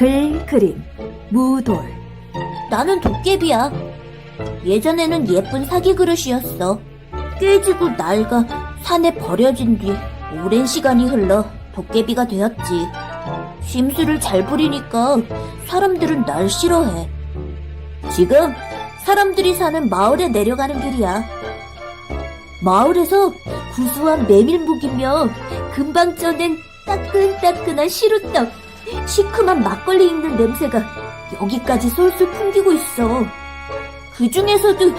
글 그림 무돌 나는 도깨비야. 예전에는 예쁜 사기 그릇이었어. 깨지고 낡아 산에 버려진 뒤 오랜 시간이 흘러 도깨비가 되었지. 심술을 잘 부리니까 사람들은 날 싫어해. 지금 사람들이 사는 마을에 내려가는 길이야. 마을에서 구수한 메밀묵이며 금방 쪄낸 따끈따끈한 시루떡, 시큼한 막걸리 익는 냄새가 여기까지 솔솔 풍기고 있어. 그 중에서도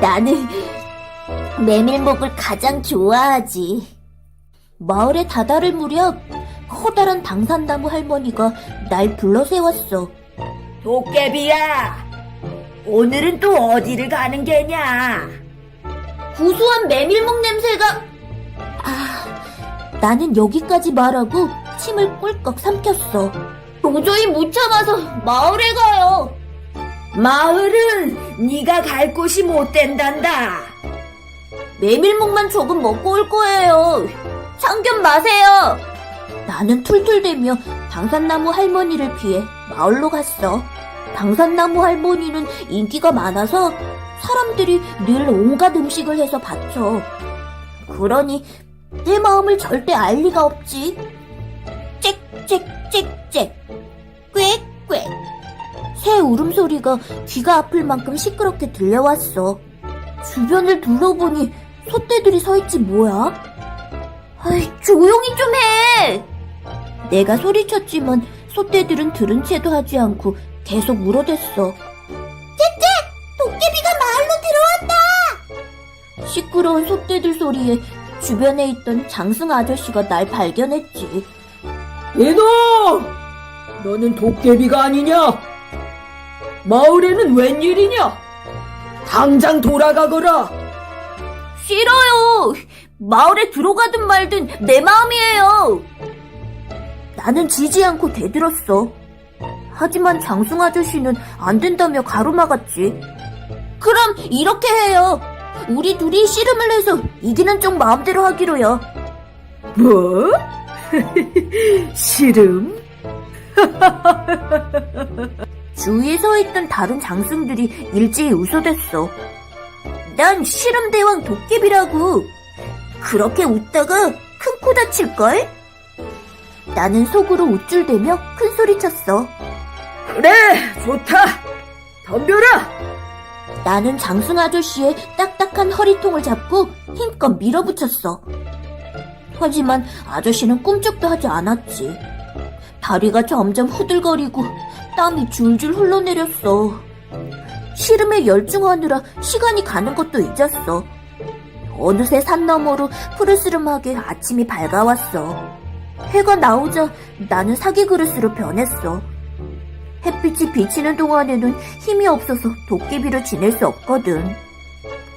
나는 메밀묵을 가장 좋아하지. 마을에 다다를 무렵 커다란 당산나무 할머니가 날 불러 세웠어. 도깨비야 오늘은 또 어디를 가는 게냐 구수한 메밀묵 냄새가 아 나는 여기까지 말하고 침을 꿀꺽 삼켰어. 도저히 못 참아서 마을에 가요. 마을은 네가 갈 곳이 못 된단다 메밀묵만 조금 먹고 올 거예요. 참견 마세요. 나는 툴툴대며 당산나무 할머니를 피해 마을로 갔어. 당산나무 할머니는 인기가 많아서 사람들이 늘 온갖 음식을 해서 바쳐. 그러니 내 마음을 절대 알 리가 없지. 짹짹짹짹 꽥꽥 새 울음소리가 귀가 아플 만큼 시끄럽게 들려왔어. 주변을 둘러보니 소떼들이 서 있지 뭐야? 아이, 조용히 좀 해! 내가 소리쳤지만 소떼들은 들은 채도 하지 않고 계속 물어댔어. 짹짹! 도깨비가 마을로 들어왔다! 시끄러운 소떼들 소리에 주변에 있던 장승 아저씨가 날 발견했지. 이놈 너는 도깨비가 아니냐 마을에는 웬일이냐 당장 돌아가거라 싫어요! 마을에 들어가든 말든 내 마음이에요! 나는 지지 않고 대들었어. 하지만 장승 아저씨는 안 된다며 가로막았지. 그럼 이렇게 해요. 우리 둘이 씨름을 해서 이기는 쪽 마음대로 하기로요. 뭐? 씨름? 주위에 서 있던 다른 장승들이 일제히 웃어댔어. 난 씨름대왕 도깨비라고. 그렇게 웃다가 큰 코 다칠걸? 나는 속으로 우쭐대며 큰 소리 쳤어. 그래 좋다 덤벼라 나는 장승 아저씨의 딱딱한 허리통을 잡고 힘껏 밀어붙였어. 하지만 아저씨는 꿈쩍도 하지 않았지. 다리가 점점 후들거리고 땀이 줄줄 흘러내렸어. 씨름에 열중하느라 시간이 가는 것도 잊었어. 어느새 산 너머로 푸르스름하게 아침이 밝아왔어. 해가 나오자 나는 사기 그릇으로 변했어. 햇빛이 비치는 동안에는 힘이 없어서 도깨비로 지낼 수 없거든.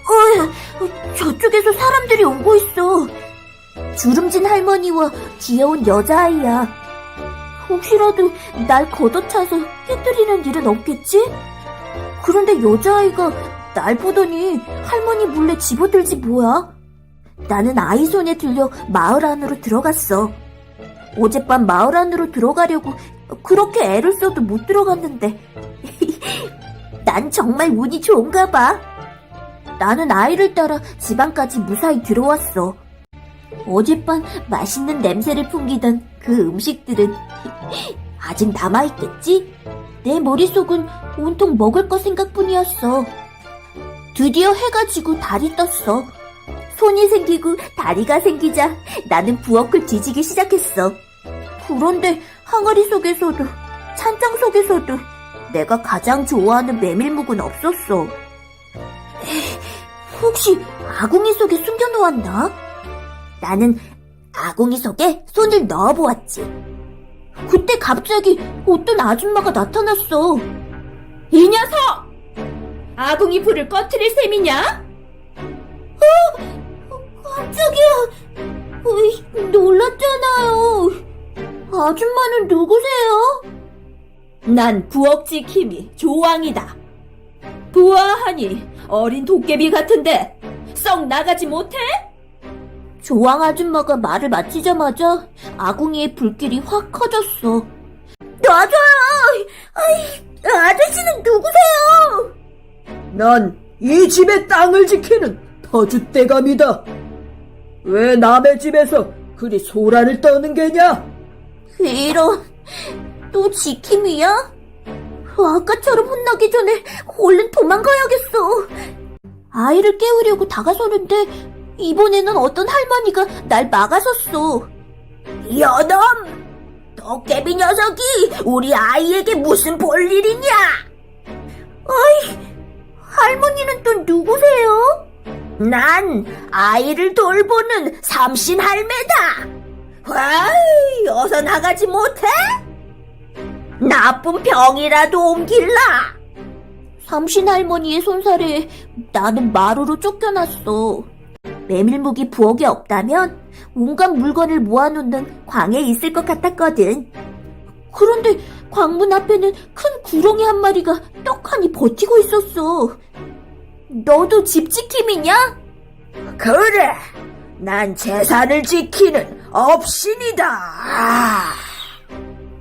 어, 저쪽에서 사람들이 오고 있어. 주름진 할머니와 귀여운 여자아이야. 혹시라도 날 걷어차서 깨뜨리는 일은 없겠지? 그런데 여자아이가 날 보더니 할머니 몰래 집어들지 뭐야? 나는 아이 손에 들려 마을 안으로 들어갔어. 어젯밤 마을 안으로 들어가려고 그렇게 애를 써도 못 들어갔는데. 난 정말 운이 좋은가 봐. 나는 아이를 따라 집안까지 무사히 들어왔어. 어젯밤 맛있는 냄새를 풍기던 그 음식들은 아직 남아있겠지? 내 머릿속은 온통 먹을 거 생각뿐이었어. 드디어 해가 지고 달이 떴어. 손이 생기고 다리가 생기자 나는 부엌을 뒤지기 시작했어. 그런데 항아리 속에서도 찬장 속에서도 내가 가장 좋아하는 메밀묵은 없었어. 혹시 아궁이 속에 숨겨놓았나? 나는 아궁이 속에 손을 넣어보았지. 그때 갑자기 어떤 아줌마가 나타났어. 이 녀석 아궁이 불을 꺼트릴 셈이냐 깜짝이야. 어이, 놀랐잖아요. 아줌마는 누구세요? 난 부엌 지킴이 조왕이다 부하하니 어린 도깨비 같은데 썩 나가지 못해? 조왕 아줌마가 말을 마치자마자 아궁이의 불길이 확 커졌어. 놔줘요! 아이, 아저씨는 누구세요? 난 이 집의 땅을 지키는 터줏대감이다. 왜 남의 집에서 그리 소란을 떠는 게냐? 이런, 또 지킴이야? 아까처럼 혼나기 전에 얼른 도망가야겠어. 아이를 깨우려고 다가서는데 이번에는 어떤 할머니가 날 막아섰어. 여놈! 도깨비 녀석이 우리 아이에게 무슨 볼일이냐? 할머니는 또 누구세요? 난 아이를 돌보는 삼신 할매다. 와이, 어서 나가지 못해? 나쁜 병이라도 옮길라. 삼신 할머니의 손살에 나는 마루로 쫓겨났어. 메밀묵이 부엌에 없다면 온갖 물건을 모아놓는 광에 있을 것 같았거든. 그런데 광문 앞에는 큰 구렁이 한 마리가 떡하니 버티고 있었어. 너도 집 지킴이냐? 그래, 난 재산을 지키는 업신이다. 아,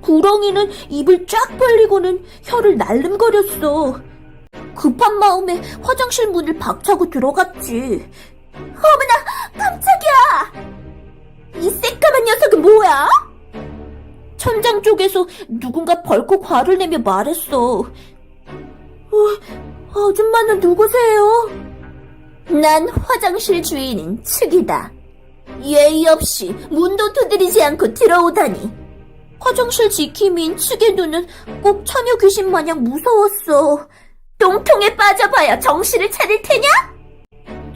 구렁이는 입을 쫙 벌리고는 혀를 날름거렸어. 급한 마음에 화장실 문을 박차고 들어갔지. 어머나, 깜짝이야! 이 새까만 녀석은 뭐야? 천장 쪽에서 누군가 벌컥 화를 내며 말했어. 어, 아줌마는 누구세요? 난 화장실 주인인 측이다. 예의 없이 문도 두드리지 않고 들어오다니. 화장실 지킴이인 측의 눈은 꼭 처녀 귀신 마냥 무서웠어. 똥통에 빠져봐야 정신을 차릴 테냐?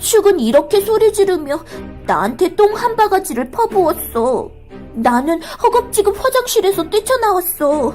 축은 이렇게 소리 지르며 나한테 똥 한 바가지를 퍼부었어. 나는 허겁지겁 화장실에서 뛰쳐나왔어.